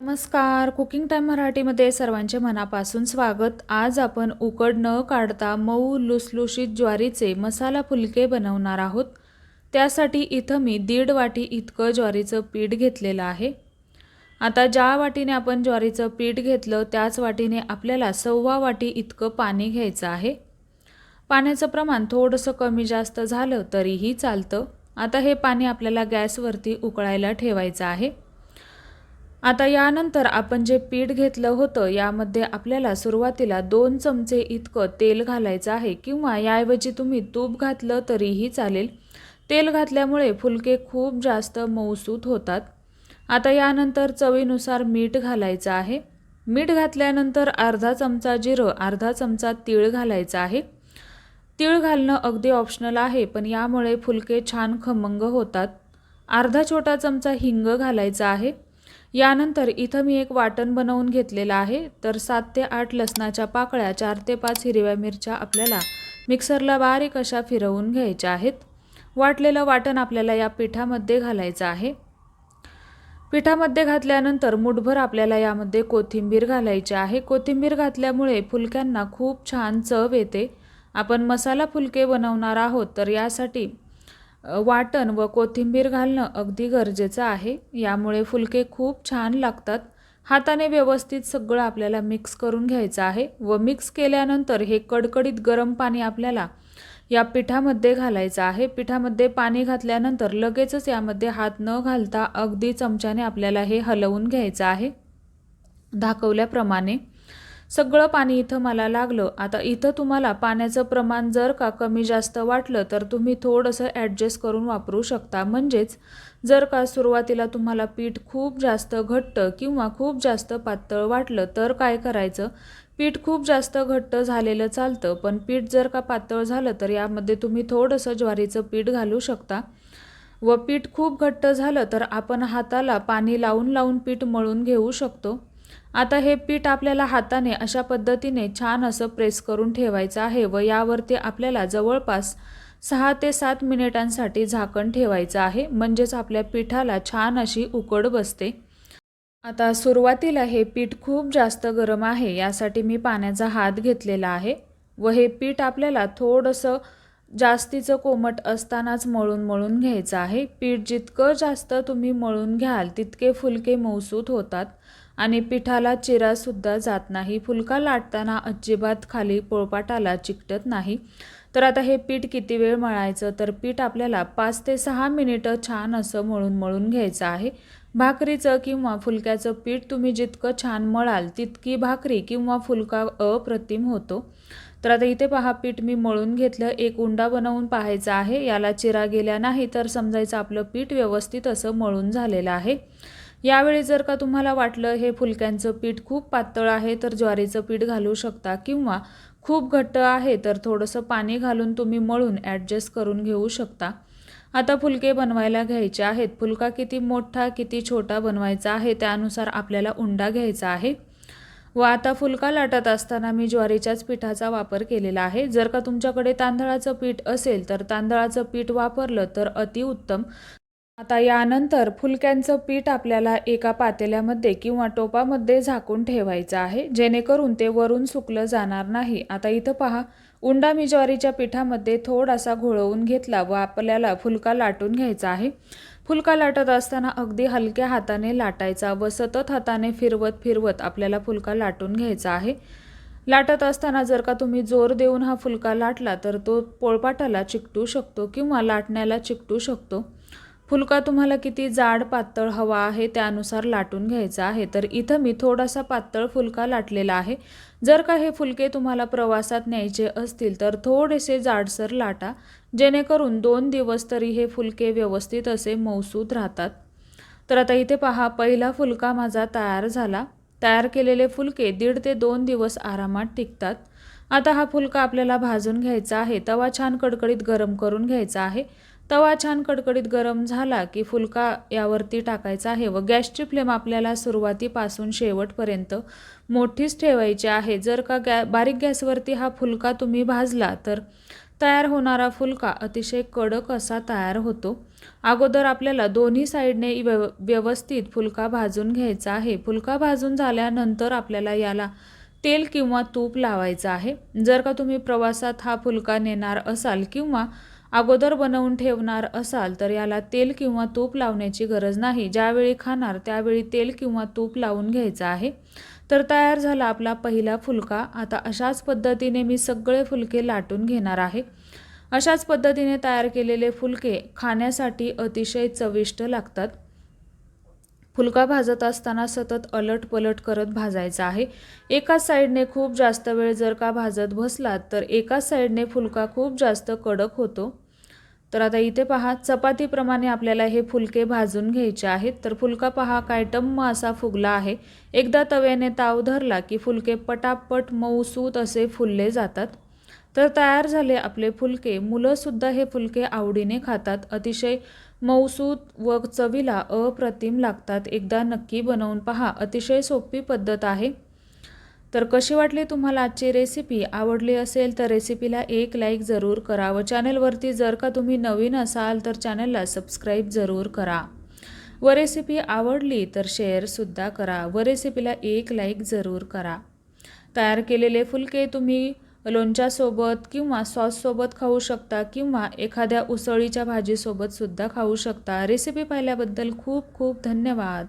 नमस्कार. Cooking time मराठीमध्ये सर्वांचे मनापासून स्वागत. आज आपण उकड न काढता मऊ लुसलुशीत ज्वारीचे मसाला फुलके बनवणार आहोत. त्यासाठी इथं मी दीड वाटी इतकं ज्वारीचं पीठ घेतलेलं आहे. आता ज्या वाटीने आपण ज्वारीचं पीठ घेतलं त्याच वाटीने आपल्याला सव्वा वाटी इतकं पाणी घ्यायचं आहे. पाण्याचं प्रमाण थोडंसं कमी जास्त झालं तरीही चालतं. आता हे पाणी आपल्याला गॅसवरती उकळायला ठेवायचं आहे. आता यानंतर आपण जे पीठ घेतलं होतं यामध्ये आपल्याला सुरुवातीला दोन चमचे इतकं तेल घालायचं आहे किंवा याऐवजी तुम्ही तूप घातलं तरीही चालेल. तेल घातल्यामुळे फुलके खूप जास्त मऊसूत होतात. आता यानंतर चवीनुसार मीठ घालायचं आहे. मीठ घातल्यानंतर अर्धा चमचा जिरं अर्धा चमचा तीळ घालायचा आहे. तीळ घालणं अगदी ऑप्शनल आहे पण यामुळे फुलके छान खमंग होतात. अर्धा छोटा चमचा हिंग घालायचा आहे. यानंतर इथं मी एक वाटण बनवून घेतलेलं आहे. तर सात ते आठ लसणाच्या पाकळ्या चार ते पाच हिरव्या मिरच्या आपल्याला मिक्सरला बारीक अशा फिरवून घ्यायच्या आहेत. वाटलेलं वाटण आपल्याला या पिठामध्ये घालायचं आहे. पिठामध्ये घातल्यानंतर मुठभर आपल्याला यामध्ये कोथिंबीर घालायची आहे. कोथिंबीर घातल्यामुळे फुलक्यांना खूप छान चव येते. आपण मसाला फुलके बनवणार आहोत तर यासाठी वाटण व कोथिंबीर घालणं अगदी गरजेचं आहे. यामुळे फुलके खूप छान लागतात. हाताने व्यवस्थित सगळं आपल्याला मिक्स करून घ्यायचं आहे व मिक्स केल्यानंतर हे कडकडीत गरम पाणी आपल्याला या पिठामध्ये घालायचं आहे. पिठामध्ये पाणी घातल्यानंतर लगेचच यामध्ये हात न घालता अगदी चमच्याने आपल्याला हे हलवून घ्यायचं आहे. दाखवल्याप्रमाणे सगळं पाणी इथं मला लागलं. आता इथं तुम्हाला पाण्याचं प्रमाण जर का कमी जास्त वाटलं तर तुम्ही थोडंसं ॲडजस्ट करून वापरू शकता. म्हणजेच जर का सुरुवातीला तुम्हाला पीठ खूप जास्त घट्ट किंवा खूप जास्त पातळ वाटलं तर काय करायचं? पीठ खूप जास्त घट्ट झालेलं चालतं पण पीठ जर का पातळ झालं तर यामध्ये तुम्ही थोडंसं ज्वारीचं पीठ घालू शकता. व पीठ खूप घट्ट झालं तर आपण हाताला पाणी लावून लावून पीठ मळून घेऊ शकतो. आता हे पीठ आपल्याला हाताने अशा पद्धतीने छान असं प्रेस करून ठेवायचं आहे व यावरती आपल्याला जवळपास सहा ते सात मिनिटांसाठी झाकण ठेवायचं आहे. म्हणजेच आपल्या पिठाला छान अशी उकड बसते. आता सुरुवातीला हे पीठ खूप जास्त गरम आहे यासाठी मी पाण्याचा हात घेतलेला आहे व हे पीठ आपल्याला थोडंसं जास्तीचं कोमट असतानाच मळून मळून घ्यायचं आहे. पीठ जितकं जास्त तुम्ही मळून घ्याल तितके फुलके मौसूत होतात. आणि पिठाला चिरासुद्धा जात नाही. फुलका लाटताना अजिबात खाली पोळपाटाला चिकटत नाही. तर आता हे पीठ किती वेळ मळायचं? तर पीठ आपल्याला पाच ते सहा मिनिटं छान असं मळून मळून घ्यायचं आहे. भाकरीचं किंवा फुलक्याचं पीठ तुम्ही जितकं छान मळाल तितकी भाकरी किंवा फुलका अप्रतिम होतो. तर आता इथे पहा पीठ मी मळून घेतलं एक उंडा बनवून पाहायचा आहे. याला चिरा गेल्या नाही तर समजायचं आपलं पीठ व्यवस्थित असं मळून झालेलं आहे. यावेळी जर का तुम्हाला वाटलं हे फुलक्यांचं पीठ खूप पातळ आहे तर ज्वारीचं पीठ घालू शकता किंवा खूप घट्ट आहे तर थोडंसं पाणी घालून तुम्ही मळून ॲडजस्ट करून घेऊ शकता. आता फुलके बनवायला घ्यायचे आहेत. फुलका किती मोठा किती छोटा बनवायचा आहे त्यानुसार आपल्याला उंडा घ्यायचा आहे. व आता फुलका लाटत असताना मी ज्वारीच्याच पिठाचा वापर केलेला आहे. जर का तुमच्याकडे तांदळाचं पीठ असेल तर तांदळाचं पीठ वापरलं तर अतिउत्तम. आता यानंतर फुलक्यांचं पीठ आपल्याला एका पातेल्यामध्ये किंवा टोपामध्ये झाकून ठेवायचं आहे. जेणेकरून ते वरून सुकलं जाणार नाही. आता इथं पहा उंडा मी ज्वारीच्या पिठामध्ये थोडासा घोळवून घेतला व आपल्याला फुलका लाटून घ्यायचा आहे. फुलका लाटत असताना अगदी हलक्या हाताने लाटायचा व सतत हाताने फिरवत फिरवत आपल्याला फुलका लाटून घ्यायचा आहे. लाटत असताना जर का तुम्ही जोर देऊन हा फुलका लाटला तर तो पोळपाटाला चिकटू शकतो किंवा लाटण्याला चिकटू शकतो. फुलका तुम्हाला किती जाड पातळ हवा आहे त्यानुसार लाटून घ्यायचा आहे. तर इथं मी थोडासा पातळ फुलका लाटलेला आहे. जर का हे फुलके तुम्हाला प्रवासात न्यायचे असतील तर थोडेसे जाडसर लाटा जेणेकरून दोन दिवस तरी हे फुलके व्यवस्थित असे मौसूद राहतात. तर आता इथे पहा पहिला फुलका माझा तयार झाला. तयार केलेले फुलके दीड ते दोन दिवस आरामात टिकतात. आता हा फुलका आपल्याला भाजून घ्यायचा आहे. तवा छान कडकडीत गरम करून घ्यायचा आहे. तवा छान कडकडीत गरम झाला की फुलका यावरती टाकायचा आहे व गॅसची फ्लेम आपल्याला सुरुवातीपासून शेवटपर्यंत मोठीच ठेवायची आहे. जर का गॅ बारीक गॅसवरती हा फुलका तुम्ही भाजला तर तयार होणारा फुलका अतिशय कडक असा तयार होतो. अगोदर आपल्याला दोन्ही साईडने व्यव व्यवस्थित फुलका भाजून घ्यायचा आहे. फुलका भाजून झाल्यानंतर आपल्याला याला तेल किंवा तूप लावायचं आहे. जर का तुम्ही प्रवासात हा फुलका नेणार असाल किंवा अगोदर बनवून ठेवणार असाल तर याला तेल किंवा तूप लावण्याची गरज नाही. ज्यावेळी खाणार त्यावेळी तेल किंवा तूप लावून घ्यायचं आहे. तर तयार झाला आपला पहिला फुलका. आता अशाच पद्धतीने मी सगळे फुलके लाटून घेणार आहे. अशाच पद्धतीने तयार केलेले फुलके खाण्यासाठी अतिशय चविष्ट लागतात. फुलका भाजत असताना सतत अलट पलट करत भाजायचा आहे. एकाच साईडने खूप जास्त वेळ जर का भाजत बसलात तर एकाच साईडने फुलका खूप जास्त कडक होतो. तर आता इथे पहा चपातीप्रमाणे आपल्याला हे फुलके भाजून घ्यायचे आहेत. तर फुलका पहा काय टम्म असा फुगला आहे. एकदा तव्याने ताव धरला की फुलके पटापट मऊसूत असे फुलले जातात. तर तयार झाले आपले फुलके. मुलंसुद्धा हे फुलके आवडीने खातात. अतिशय मऊसूत व चवीला अप्रतिम लागतात. एकदा नक्की बनवून पहा. अतिशय सोपी पद्धत आहे. तर कशी वाटली तुम्हाला आजची रेसिपी आवडली असेल तर रेसिपीला एक लाईक जरूर करा व चॅनलवरती जर का तुम्ही नवीन असाल तर चॅनलला सबस्क्राईब जरूर करा. व रेसिपी आवडली तर शेअरसुद्धा करा व रेसिपीला एक लाईक जरूर करा. तयार केलेले फुलके तुम्ही लोणच्यासोबत किंवा सॉससोबत खाऊ शकता किंवा एखाद्या उसळीच्या भाजीसोबतसुद्धा खाऊ शकता. रेसिपी पाहिल्याबद्दल खूप खूप धन्यवाद.